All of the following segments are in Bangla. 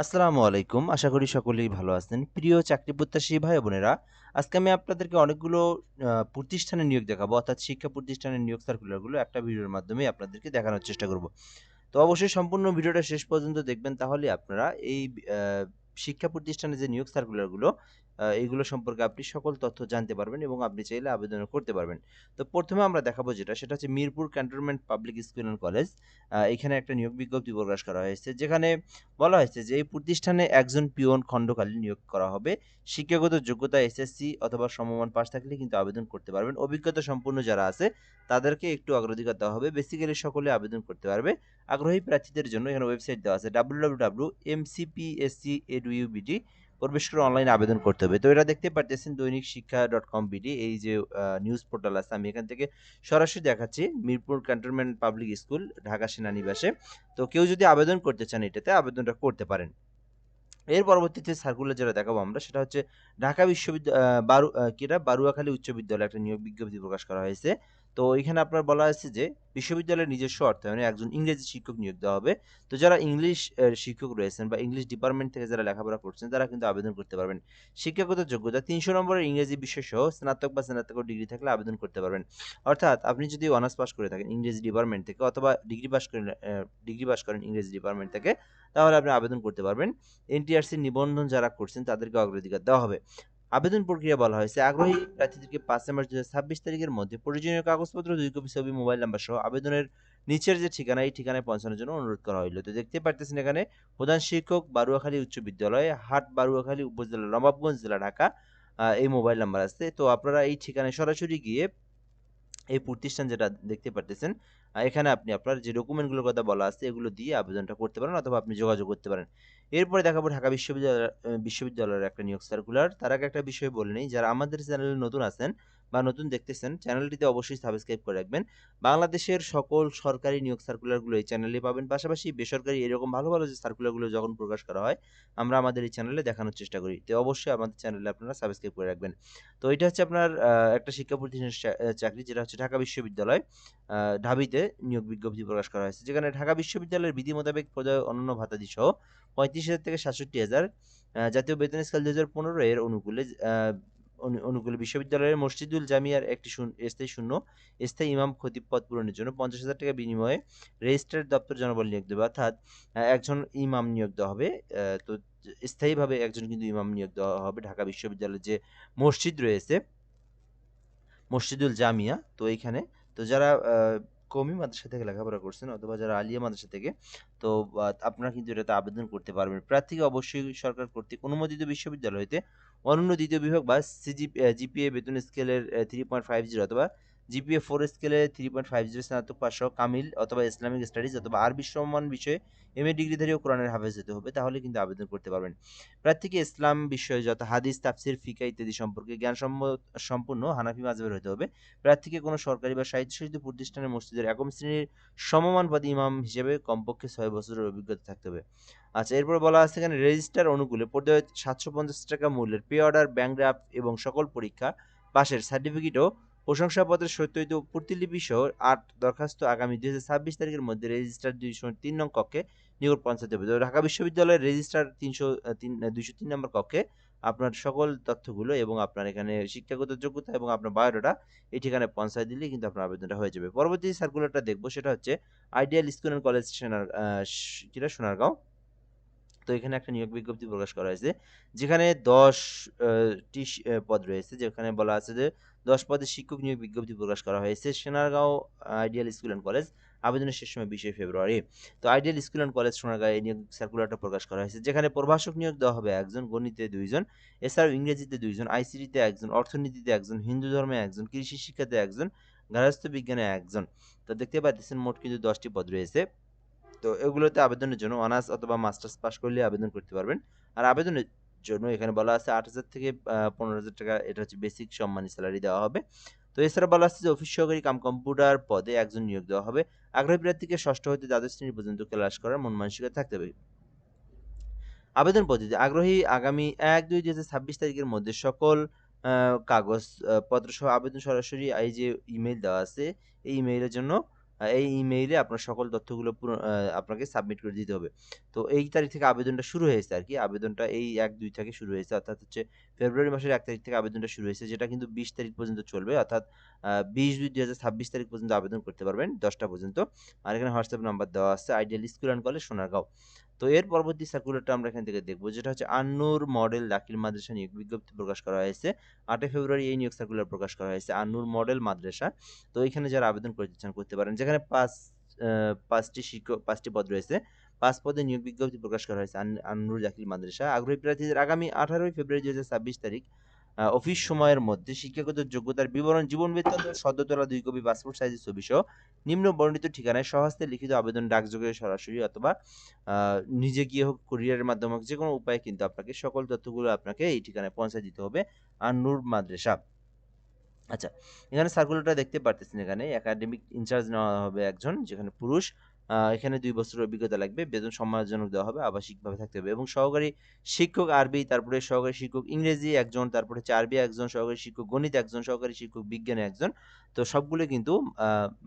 আসসালামু আলাইকুম। আশা করি সকলেই ভালো আছেন। প্রিয় চাকরি প্রত্যাশী ভাই বোনেরা, আজকে আমি আপনাদেরকে অনেকগুলো প্রতিষ্ঠানের প্রতিষ্ঠানে নিয়োগ দেখাবো, অর্থাৎ শিক্ষা প্রতিষ্ঠানের নিয়োগ সার্কুলারগুলো একটা ভিডিওর মাধ্যমে আপনাদেরকে দেখানোর চেষ্টা করব। তো অবশ্যই সম্পূর্ণ ভিডিওটা শেষ পর্যন্ত দেখবেন, তাহলে আপনারা এই শিক্ষা প্রতিষ্ঠানের যে নিয়োগ সার্কুলারগুলো এইগুলো সম্পর্কে আপনি সকল তথ্য জানতে পারবেন এবং আপনি চাইলে আবেদন করতে পারবেন। তো প্রথমে আমরা দেখাবো যেটা, সেটা হচ্ছে Mirpur cantonment public school and college. এখানে একটা নিয়োগ বিজ্ঞপ্তি প্রকাশ করা হয়েছে, যেখানে বলা হয়েছে যে এই প্রতিষ্ঠানে একজন পিওন খণ্ডকালীন নিয়োগ করা হবে। শিক্ষাগত যোগ্যতা এসএসসি অথবা সমমান পাশ থাকলে কিন্তু আবেদন করতে পারবেন। অভিজ্ঞতা সম্পূর্ণ যারা আছে, তাদেরকে একটু অগ্রাধিকার দেওয়া হবে। বেসিক্যালি সকলে আবেদন করতে পারবে। আগ্রহী প্রার্থীদের জন্য এখানে ওয়েবসাইট দেওয়া আছে ডাব্লিউ ডাব্লিউ ডাব্লিউ এমসিপিএসসি এডুইউবিটি প্রবেশ করে অনলাইনে আবেদন করতে হবে। তো এটা দেখতে পারতেছেন দৈনিক শিক্ষা ডট কম বিডি এই যে নিউজ পোর্টাল আছে, আমি এখান থেকে সরাসরি দেখাচ্ছি। Mirpur cantonment public school Dhaka সেনানিবাসে। তো কেউ যদি আবেদন করতে চান এটাতে, আবেদনটা করতে পারেন। এর পরবর্তীতে সার্কুলার যেটা দেখাবো আমরা, সেটা হচ্ছে ঢাকা বিশ্ববিদ্যালয় বারু কিটা বারুয়াখালী উচ্চ বিদ্যালয়ে একটা নিয়োগ বিজ্ঞপ্তি প্রকাশ করা হয়েছে। তো এখানে আপনার বলা হয়েছে যে বিশ্ববিদ্যালয়ের নিজস্ব অর্থায়নে একজন ইংরেজি শিক্ষক নিয়োগ দেওয়া হবে। তো যারা ইংলিশ শিক্ষক রয়েছেন বা ইংলিশ ডিপার্টমেন্ট থেকে যারা লেখাপড়া করছেন, তারা কিন্তু আবেদন করতে পারবেন। শিক্ষাগত যোগ্যতা, তিনশো নম্বরের ইংরেজি বিষয় সহ স্নাতক বা স্নাতক ডিগ্রি থাকলে আবেদন করতে পারবেন। অর্থাৎ আপনি যদি অনার্স পাস করে থাকেন ইংরেজি ডিপার্টমেন্ট থেকে অথবা ডিগ্রি পাস করেন ডিগ্রি পাস করেন ইংরেজি ডিপার্টমেন্ট থেকে, তাহলে আপনি আবেদন করতে পারবেন। এনটিআরসি নিবন্ধন যারা করছেন তাদেরকে অগ্রাধিকার দেওয়া হবে। আবেদন প্রক্রিয়া বলা হয়েছে। আগ্রহী প্রার্থীদেরকে পাঁচ মার্চ দু ছাব্বিশ তারিখের মধ্যে প্রয়োজনীয় কাগজপত্র দুই কপি ছবি মোবাইল নাম্বার সহ আবেদনের নিচের যে ঠিকানা, এই ঠিকানায় পৌঁছানোর জন্য অনুরোধ করা হইল। তো দেখতে পারতেছেন এখানে প্রধান শিক্ষক বারুয়াখালী উচ্চ বিদ্যালয়, হাট বারুয়াখালী উপজেলা, নবাবগঞ্জ জেলা, ঢাকা এই মোবাইল নাম্বার আছে। তো আপনারা এই ঠিকানায় সরাসরি গিয়ে এই প্রতিষ্ঠান যেটা দেখতে পারতেছেন এখানে আপনি আপনার যে ডকুমেন্টগুলোর কথা বলা আছে, এগুলো দিয়ে আবেদনটা করতে পারেন অথবা আপনি যোগাযোগ করতে পারেন। এরপরে দেখাবো ঢাকা বিশ্ববিদ্যালয় বিশ্ববিদ্যালয়ের একটা নিয়োগ সার্কুলার তার আগে একটা বিষয় বলে নেই, যারা আমাদের চ্যানেলে নতুন আছেন বা নতুন দেখতেছেন চ্যানেলটিতে অবশ্যই সাবস্ক্রাইব করে রাখবেন। বাংলাদেশের সকল সরকারি নিয়োগ সার্কুলারগুলো এই চ্যানেলে পাবেন। পাশাপাশি বেসরকারি এরকম ভালো ভালো যে সার্কুলারগুলো যখন প্রকাশ করা হয়, আমরা আমাদের এই চ্যানেলে দেখানোর চেষ্টা করি। তো অবশ্যই আমাদের চ্যানেলে আপনারা সাবস্ক্রাইব করে রাখবেন। তো এটা হচ্ছে আপনার একটা শিক্ষা প্রতিষ্ঠানের চাকরি, যেটা হচ্ছে ঢাকা বিশ্ববিদ্যালয় ঢাবিতে নিয়োগ বিজ্ঞপ্তি প্রকাশ করা হয়েছে। যেখানে ঢাকা বিশ্ববিদ্যালয়ের বিধি মোতাবেক প্রদায় অন্যান্য ভাতাদি সহ পঁয়ত্রিশ হাজার থেকে সাতষট্টি হাজার জাতীয় বেতন স্কেল দু হাজার পনেরো এর অনুকূলে অনুকূলে বিশ্ববিদ্যালয়ের মসজিদুল জামিয়ার একটি স্থায়ী শূন্য, স্থায়ী ইমাম খতিব পদ পূরণের জন্য পঞ্চাশ হাজার টাকা বিনিময়ে রেজিস্ট্রার দপ্তর জনবল নিয়োগ দেবে অর্থাৎ একজন ইমাম নিয়োগ দেওয়া হবে তো স্থায়ীভাবে একজন কিন্তু ইমাম নিয়োগ দেওয়া হবে ঢাকা বিশ্ববিদ্যালয়ের যে মসজিদ রয়েছে, মসজিদুল জামিয়া, তো এইখানে তো যারা কমি মাদ্রাসা থেকে লেখাপড়া করছেন অথবা যারা আলিয়া মাদ্রাসা থেকে, তো আপনারা কিন্তু এটাতে আবেদন করতে পারবেন। প্রার্থীকে অবশ্যই সরকার কর্তৃক অনুমোদিত বিশ্ববিদ্যালয় হইতে অনন্য দ্বিতীয় বিভাগ বা সিজি জিপিএ বেতন স্কেলের থ্রি পয়েন্ট ফাইভ জিরো অথবা জিপিএ ফোর স্কেলে থ্রি পয়েন্ট ফাইভ জিরো স্নাতক পাশ কামিল অথবা ইসলামিক স্টাডিজ অথবা আরবি সম্মান বিষয়ে এম এ ডিগ্রিধারী ও কোরআনের হাফেজ হতে হবে, তাহলে কিন্তু আবেদন করতে পারবেন। প্রার্থীকে ইসলাম বিষয়ে যত হাদিস, তাফসির, ফিকা ইত্যাদি সম্পর্কে জ্ঞান সম্পূর্ণ হানাফি মাজহাবের হতে হবে। প্রার্থীকে কোনো সরকারি বা স্বায়ত্তশাসিত প্রতিষ্ঠানের মসজিদের একম শ্রেণির সমমান সমমানবাদী ইমাম হিসেবে কমপক্ষে ছয় বছরের অভিজ্ঞতা থাকতে হবে। আচ্ছা এরপর বলা আছে এখানে রেজিস্টার অনুকূলে পর্যায়ে সাতশো পঞ্চাশ টাকা মূল্যের পে অর্ডার ব্যাংক ড্রাফট এবং সকল পরীক্ষা পাশের সার্টিফিকেট ও প্রশংসাপত্রের সত্যায়িত প্রতিলিপি সহ আট দরখাস্ত আগামী দুই হাজার ছাব্বিশ তারিখের মধ্যে রেজিস্ট্রার দুইশো তিন নং কক্ষে নিকট পঞ্চায়েত হবে ঢাকা বিশ্ববিদ্যালয়ের রেজিস্ট্রার তিনশো তিন দুইশো তিন নম্বর কক্ষে আপনার সকল তথ্যগুলো এবং আপনার এখানে শিক্ষাগত যোগ্যতা এবং আপনার বায়োডাটা এই ঠিকানায় পৌঁছায় দিলে কিন্তু আপনার আবেদনটা হয়ে যাবে। পরবর্তী সার্কুলারটা দেখব, সেটা হচ্ছে আইডিয়াল স্কুল অ্যান্ড কলেজ সোনার সোনারগাঁও। তো এখানে একটা নিয়োগ বিজ্ঞপ্তি প্রকাশ করা হয়েছে, যেখানে দশ টি পদ রয়েছে, যেখানে বলা আছে যে দশ পদের শিক্ষক নিয়োগ বিজ্ঞপ্তি প্রকাশ করা হয়েছে Sonargaon ideal school and college, আবেদনের শেষ সময় বিশে ফেব্রুয়ারি। তো ideal school and college Sonargaon নিয়োগ সার্কুলারটা প্রকাশ করা হয়েছে, যেখানে প্রভাষক নিয়োগ দেওয়া হবে একজন, গণিতে দুইজন, এছাড়াও ইংরেজিতে দুইজন, আইসিটিতে একজন, অর্থনীতিতে একজন, হিন্দু ধর্মে একজন, কৃষি শিক্ষাতে একজন গার্হস্থ্য বিজ্ঞানে একজন। তো দেখতে পাচ্ছেন মোট কিন্তু দশটি পদ রয়েছে। তো এগুলোতে আবেদনের জন্য অনার্স অথবা মাস্টার্স পাস করলে আবেদন করতে পারবেন। আর আবেদনের জন্য এখানে বলা আছে আট হাজার থেকে পনেরো হাজার টাকা এটা হচ্ছে বেসিক সম্মানী স্যালারি দেওয়া হবে। তো এছাড়া বলা আছে যে অফিস সহকারী কাম কম্পিউটার পদে একজন নিয়োগ দেওয়া হবে। আগ্রহী প্রার্থীকে ষষ্ঠ হতে দ্বাদশ শ্রেণি পর্যন্ত ক্লাস করার মন মানসিকতা থাকতে হবে। আবেদন পদ্ধতি আগ্রহী আগামী এক দুই দুই ছাব্বিশ তারিখের মধ্যে সকল আহ, কাগজ আহ, পত্র সহ আবেদন সরাসরি এই যে ইমেল দেওয়া আছে এই ইমেইলের জন্য এই ইমেইলে আপনার সকল তথ্যগুলো আপনাকে সাবমিট করে দিতে হবে। তো এই তারিখ থেকে আবেদনটা শুরু হয়েছে আর কি আবেদনটা এই ১-২ থেকে শুরু হয়েছে। অর্থাৎ হচ্ছে ফেব্রুয়ারি মাসের এক তারিখ থেকে আবেদনটা শুরু হয়েছে যেটা কিন্তু ২০ তারিখ পর্যন্ত চলবে। অর্থাৎ বিশ দুই দুই হাজার ছাব্বিশ তারিখ পর্যন্ত আবেদন করতে পারবেন ১০টা পর্যন্ত। আর এখানে হোয়াটসঅ্যাপ নাম্বার দেওয়া আছে ideal school and college Sonargaon. তো এর পরবর্তী সার্কুলারটা আমরা এখান থেকে দেখব, যেটা হচ্ছে আন্নুর মডেল দাখিল মাদ্রাসা নিয়োগ বিজ্ঞপ্তি প্রকাশ করা হয়েছে। আটই ফেব্রুয়ারি এই নিয়োগ সার্কুলার প্রকাশ করা হয়েছে, আন্নুর মডেল মাদ্রাসা। তো এখানে যারা আবেদন করতে চান করতে পারেন। যেখানে পাঁচ পাঁচটি শিক্ষক, পাঁচটি পদ রয়েছে। পাঁচ পদে নিয়োগ বিজ্ঞপ্তি প্রকাশ করা হয়েছে আন, আন্নুর দাখিল মাদ্রাসা। আগ্রহী প্রার্থীদের আগামী ১৮ই ফেব্রুয়ারি দুই হাজার ছাব্বিশ তারিখ অফিস সময়ের মধ্যে শিক্ষাগত যোগ্যতার বিবরণ, জীবন বৃত্তান্ত, সদ্য তোলা ২ কপি পাসপোর্ট সাইজের ছবিসহ নিম্ন বর্ণিত ঠিকানায় স্বহস্তে লিখিত আবেদন ডাকযোগে সরাসরি অথবা নিজে গিয়ে হোক কুরিয়ারের মাধ্যমে হোক যেকোনো উপায়ে কিন্তু আপনাকে সকল তথ্যগুলো আপনাকে এই ঠিকানায় পৌঁছায় দিতে হবে আন্নুর মাদ্রাসা। আচ্ছা, এখানে সার্কুলারটা দেখতে পারতেছেন এখানে একাডেমিক ইনচার্জ নেওয়া হবে একজন যেখানে পুরুষ। এখানে দুই বছরের অভিজ্ঞতা লাগবে। বেতন সম্মানজনক দেওয়া হবে। আবাসিকভাবে থাকতে হবে এবং সহকারী শিক্ষক আরবি, তারপরে সহকারী শিক্ষক ইংরেজি একজন, তারপরে হচ্ছে আরবি একজন, সহকারী শিক্ষক গণিত একজন, সহকারী শিক্ষক বিজ্ঞানে একজন। তো সবগুলো কিন্তু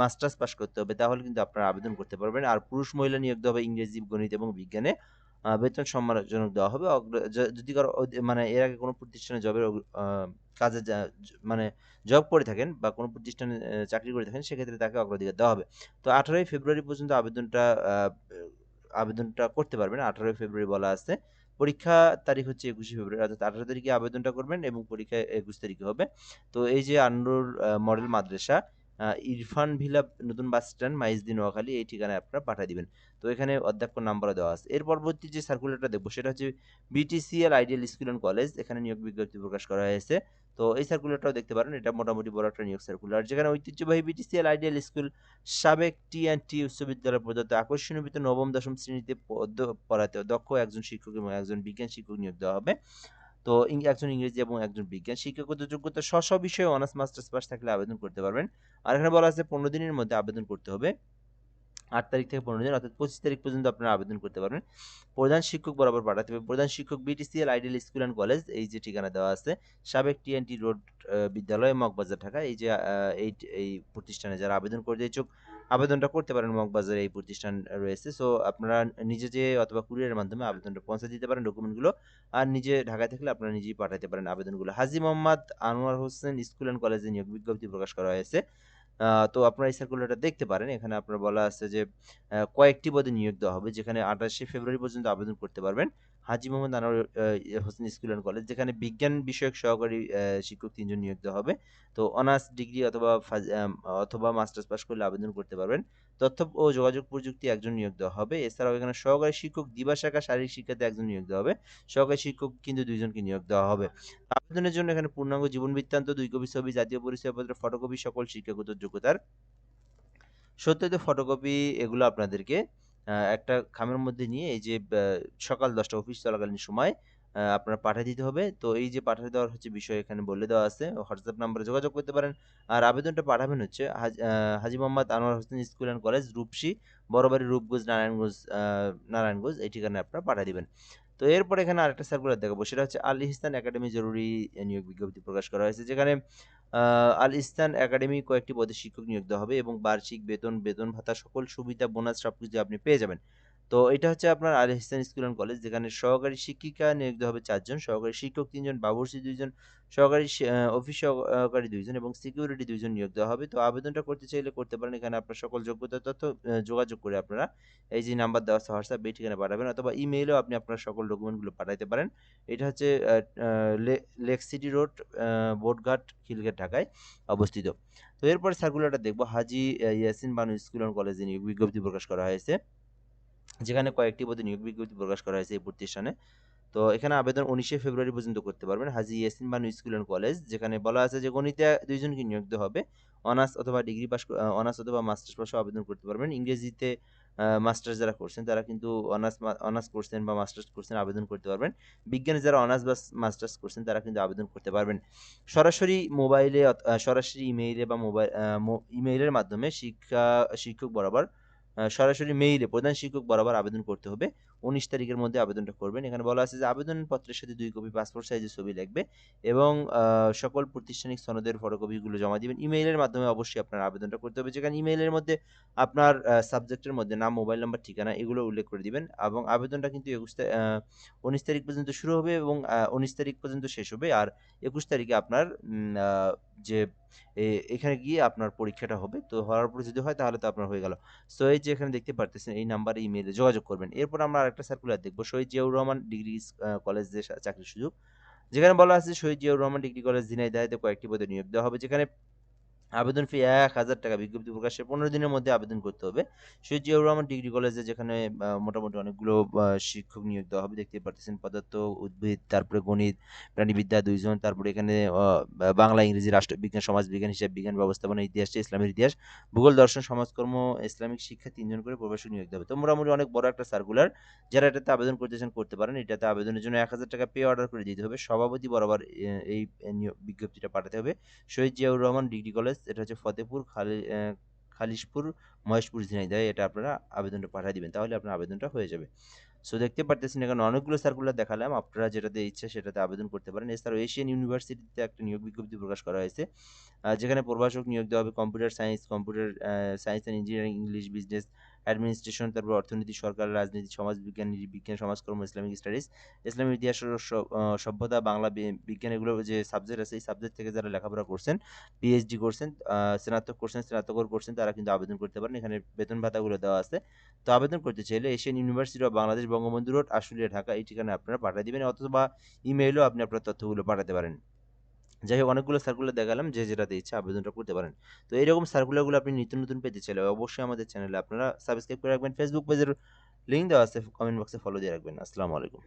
মাস্টার্স পাস করতে হবে। তাহলে কিন্তু আপনারা আবেদন করতে পারবেন। আর পুরুষ মহিলা নিয়োগ দেওয়া হবে ইংরেজি, গণিত এবং বিজ্ঞানে। বেতন সম্মানজনক দেওয়া হবে। যদি কারও মানে এর আগে কোনো প্রতিষ্ঠানে জবের কাজে মানে জব করে থাকেন বা কোনো প্রতিষ্ঠানে চাকরি করে থাকেন সেক্ষেত্রে তাকে অগ্রাধিকার দেওয়া হবে। তো ১৮ই ফেব্রুয়ারি পর্যন্ত আবেদনটা আবেদনটা করতে পারবেন। ১৮ই ফেব্রুয়ারি বলা আছে। পরীক্ষা তারিখ হচ্ছে ২১শে ফেব্রুয়ারি অর্থাৎ ১৮ তারিখে আবেদনটা করবেন এবং পরীক্ষা ২১ তারিখে হবে। তো এই যে আন্নুর মডেল মাদ্রাসা ইরফান ভিলা নতুন বাস স্ট্যান্ড, মাইজদী, নোয়াখালী এই ঠিকানায় আপনারা পাঠায় দিবেন। তো এখানে অধ্যক্ষর নাম্বারও দেওয়া আছে। এর পরবর্তী যে সার্কুলারটা দেখব সেটা হচ্ছে BTCL ideal school and college এখানে নিয়োগ বিজ্ঞপ্তি প্রকাশ করা হয়েছে। তো এই সার্কুলারটাও দেখতে পারেন। এটা মোটামুটি বড় একটা নিয়োগ সার্কুলার। যেখানে ঐতিহ্যবাহী বিটিসিএল আইডিয়াল স্কুল সাবেক টি&টি উচ্চ বিদ্যালয় প্রদত্ত আকর্ষণীয় বেতন নবম, দশম শ্রেণীতে পড়াতে দক্ষ একজন শিক্ষক এবং একজন বিজ্ঞান শিক্ষক নিয়োগ দেওয়া হবে। তো একজন ইংরেজি এবং একজন বিজ্ঞান। শিক্ষাগত যোগ্যতা স্ব, বিষয়ে অনার্স, মাস্টার্স পাস থাকলে আবেদন করতে পারবেন। আর এখানে বলা আছে ১৫ দিনের মধ্যে আবেদন করতে হবে। ৮ তারিখ থেকে ১৫ দিন অর্থাৎ ২৫ তারিখ পর্যন্ত আপনারা আবেদন করতে পারবেন। প্রধান শিক্ষক বরাবর পাঠাতে হবে। প্রধান শিক্ষক BTCL ideal school and college এই যে ঠিকানা দেওয়া আছে। সাবেক টি&টি রোড বিদ্যালয় মগবাজার, ঢাকা। এই যে এই এই প্রতিষ্ঠানে যারা আবেদন করতে ইচ্ছুক আবেদনটা করতে পারেন মগবাজারে এই প্রতিষ্ঠান রয়েছে। সো আপনারা নিজে যে অথবা কুরিয়ারের মাধ্যমে আবেদনটা পৌঁছে দিতে পারেন ডকুমেন্টগুলো। আর নিজে ঢাকায় থাকলে আপনারা নিজেই পাঠাতে পারেন আবেদনগুলো। হাজি মোহাম্মদ আনোয়ার হোসেন স্কুল অ্যান্ড কলেজে নিয়োগ বিজ্ঞপ্তি প্রকাশ করা হয়েছে। তো আপনারা এই সার্কুলারটা দেখতে পারেন। এখানে আপনার বলা আছে যে কয়েকটি পদে নিয়োগ দেওয়া হবে, যেখানে ২৮শে ফেব্রুয়ারি পর্যন্ত আবেদন করতে পারবেন। Haji Mohammad Anwar Hossain school and college যেখানে বিজ্ঞান বিষয়ক সহকারী শিক্ষক তিনজন নিয়োগ দেওয়া হবে। তো অনার্স ডিগ্রি অথবা অথবা মাস্টার্স পাস করলে আবেদন করতে পারবেন। তথ্য ও যোগাযোগ প্রযুক্তি একজন নিয়োগ দেওয়া হবে। এছাড়াও এখানে সহকারী শিক্ষক দিবা শাখা শারীরিক শিক্ষাতে একজন নিয়োগ দেওয়া হবে। সহকারী শিক্ষক কিন্তু ২ জনকে নিয়োগ দেওয়া হবে। আবেদনের জন্য এখানে পূর্ণাঙ্গ জীবন বৃত্তান্ত, দুই কপি ছবি, জাতীয় পরিচয়পত্রের ফটোকপি, সকল শিক্ষাগত যোগ্যতার সত্যায়িত ফটোকপি এগুলো আপনাদেরকে একটা খামের মধ্যে নিয়ে এই যে সকাল ১০টা অফিস চলাকালীন সময় আপনারা পাঠায় দিতে হবে। তো এই যে পাঠিয়ে দেওয়ার হচ্ছে বিষয় এখানে বলে দেওয়া আছে। হোয়াটসঅ্যাপ নাম্বারে যোগাযোগ করতে পারেন। আর আবেদনটা পাঠাবেন হচ্ছে Haj Mohammad Anwar Hossain school and college, Rupshi, Borobari, Rupganj, Narayanganj Narayanganj এই ঠিকানায় আপনারা পাঠায় দিবেন। তো এরপরে এখানে আরেকটা সার্কুলার দেখাবো সেটা হচ্ছে আল ইহসান একাডেমি জরুরি নিয়োগ বিজ্ঞপ্তি প্রকাশ করা হয়েছে। যেখানে আল ইস্তান একাডেমি কয়েকটি পদে শিক্ষক নিয়োগ দেওয়া হবে এবং বার্ষিক বেতন, বেতন ভাতা সকল সুবিধা, বোনাস সবকিছু আপনি পেয়ে যাবেন। তো এটা হচ্ছে আপনার Al Ihsan school and college যেখানে সহকারী শিক্ষিকা দেওয়া হবে ৪ জন, সহকারী শিক্ষক ৩ জন, বাবুর্চি ২ সহকারী অফিস সহকারী দুইজন এবং সিকিউরিটি ২ জন নিয়োগ দেওয়া হবে। তো আবেদনটা করতে চাইলে করতে পারেন। এখানে আপনার সকল যোগ্যতা তথ্য যোগাযোগ করে আপনারা এই যে নাম্বার দেওয়া আছে হোয়াটসঅ্যাপ এই ঠিকানায় পাঠাবেন অথবা ইমেইলেও আপনি আপনার সকল ডকুমেন্টগুলো পাঠাইতে পারেন। এটা হচ্ছে লেক সিটি রোড বোটঘাট, খিলগাঁও, ঢাকায় অবস্থিত। তো এরপরে সার্কুলারটা দেখব হাজি ইয়াসিন বানু স্কুল অ্যান্ড কলেজে বিজ্ঞপ্তি প্রকাশ করা হয়েছে। যেখানে কয়েকটি পদে নিয়োগ বিজ্ঞপ্তি প্রকাশ করা হয়েছে এই প্রতিষ্ঠানে। তো এখানে আবেদন ১৯শে ফেব্রুয়ারি পর্যন্ত করতে পারবেন। Haji Yasin Banu school and college, যেখানে বলা আছে যে গণিতে ২ জনকে নিয়োগ দেওয়া হবে। অনার্স অথবা ডিগ্রি পাস অনার্স অথবা মাস্টার্স পাসেও আবেদন করতে পারবেন। ইংরেজিতে মাস্টার্স যারা করছেন, তারা কিন্তু অনার্স অনার্স করছেন বা মাস্টার্স করছেন আবেদন করতে পারবেন। বিজ্ঞানে যারা অনার্স বা মাস্টার্স করছেন, তারা কিন্তু আবেদন করতে পারবেন। সরাসরি মোবাইলে সরাসরি ইমেইলে বা মোবাইল ইমেইলের মাধ্যমে শিক্ষা, শিক্ষক বরাবর সরাসরি মেইলে প্রধান শিক্ষক বরাবর আবেদন করতে হবে। উনিশ তারিখের মধ্যে আবেদনটা করবেন। এখানে বলা আছে যে আবেদনপত্রের সাথে দুই কপি পাসপোর্ট সাইজের ছবি লাগবে এবং সকল প্রতিষ্ঠানিক সনদের ফটোকপিগুলো জমা দিবেন। ইমেইলের মাধ্যমে অবশ্যই আপনার আবেদনটা করতে হবে। যেখানে ইমেইলের মধ্যে আপনার সাবজেক্টের মধ্যে নাম মোবাইল নাম্বার ঠিকানা এগুলো উল্লেখ করে দিবেন এবং আবেদনটা কিন্তু একুশ উনিশ তারিখ পর্যন্ত শুরু হবে এবং উনিশ তারিখ পর্যন্ত শেষ হবে। আর একুশ তারিখে আপনার যে এখানে গিয়ে আপনার পরীক্ষাটা হবে। তো হওয়ার পরে যদি হয় তাহলে তো আপনার হয়ে গেল। সো এই যে এখানে দেখতে পারতেছেন এই নাম্বারে ইমেইলে যোগাযোগ করবেন। এরপর আমরা আরেকটা সার্কুলার দেখব। শহীদ জিয়াউর রহমান ডিগ্রি কলেজ চাকরির সুযোগ। যেখানে বলা আছে শহীদ জিয়াউর রহমান ডিগ্রি কলেজ ঝিনাইদহে কয়েকটি পদে নিয়োগ দেওয়া হবে। যেখানে আবেদন ফি এক হাজার টাকা বিজ্ঞপ্তি প্রকাশের পনেরো দিনের মধ্যে আবেদন করতে হবে। শহীদ জিয়াউর রহমান ডিগ্রি কলেজে যেখানে মোটামুটি অনেকগুলো শিক্ষক নিয়োগ দেওয়া হবে দেখতে পারতেছেন পদার্থ, উদ্ভিদ, তারপরে গণিত, প্রাণীবিদ্যা দুইজন, তারপরে এখানে বাংলা, ইংরেজি রাষ্ট্রবিজ্ঞান সমাজবিজ্ঞান হিসাব বিজ্ঞান, ব্যবস্থাপনা, ইতিহাস, ইসলামের ইতিহাস, ভূগোল, দর্শন, সমাজকর্ম, ইসলামিক শিক্ষা, তিনজন করে প্রবাসী নিয়োগ হবে। তো মোটামুটি অনেক বড় একটা সার্কুলার যারা এটাতে আবেদন করতে চান, করতে পারেন। এটাতে আবেদনের জন্য এক হাজার টাকা পে অর্ডার করে দিতে হবে। সভাপতি বরাবর এই বিজ্ঞপ্তিটা পাঠাতে হবে। শহীদ জিয়াউর রহমান ডিগ্রি কলেজ এটা হচ্ছে ফতেপুর খালি খালিশপুর, মহেশপুর ঝিনাইদহ এটা আপনারা আবেদনটা পাঠিয়ে দিবেন, তাহলে আপনার আবেদনটা হয়ে যাবে। সো দেখতে পারতেছেন এখানে অনেকগুলো সার্কুলার দেখালাম, আপনারা যেটাতে ইচ্ছে সেটাতে আবেদন করতে পারেন। এছাড়াও এশিয়ান ইউনিভার্সিটিতে একটা নিয়োগ বিজ্ঞপ্তি প্রকাশ করা হয়েছে যেখানে প্রভাষক নিয়োগ দেওয়া হবে computer science computer science and engineering English business administration তারপর অর্থনীতি, সরকার, রাজনীতি, সমাজ বিজ্ঞান বিজ্ঞান, সমাজকর্ম ইসলামিক স্টাডিজ ইসলামিক ইতিহাস সভ্যতা, বাংলা বিজ্ঞান এগুলো যে সাবজেক্ট আছে, এই সাবজেক্ট থেকে যারা লেখাপড়া করছেন পিএইচডি করছেন স্নাতক করছেন, স্নাতকর করছেন, তারা কিন্তু আবেদন করতে পারেন। এখানে বেতন ভাতাগুলো দেওয়া আছে। তো আবেদন করতে চাইলে Asian university of Bangladesh Bangabandhu road Ashulia Dhaka এই ঠিকানায় আপনারা পাঠিয়ে দিবেন, অথবা ইমেইলও আপনি আপনার তথ্যগুলো পাঠাতে পারেন। যাই হোক অনেকগুলো সার্কুলার দেখালাম যে যেটাতে ইচ্ছা আবেদনটা করতে পারেন। তো এইরকম সার্কুলারগুলো আপনি নিত্য নতুন পেতে চাইলে অবশ্যই আমাদের চ্যানেলে আপনারা সাবস্ক্রাইব করে রাখবেন। ফেসবুক পেজের লিঙ্ক দেওয়া আছে কমেন্ট বক্সে ফলো দিয়ে রাখবেন। আসসালামু আলাইকুম।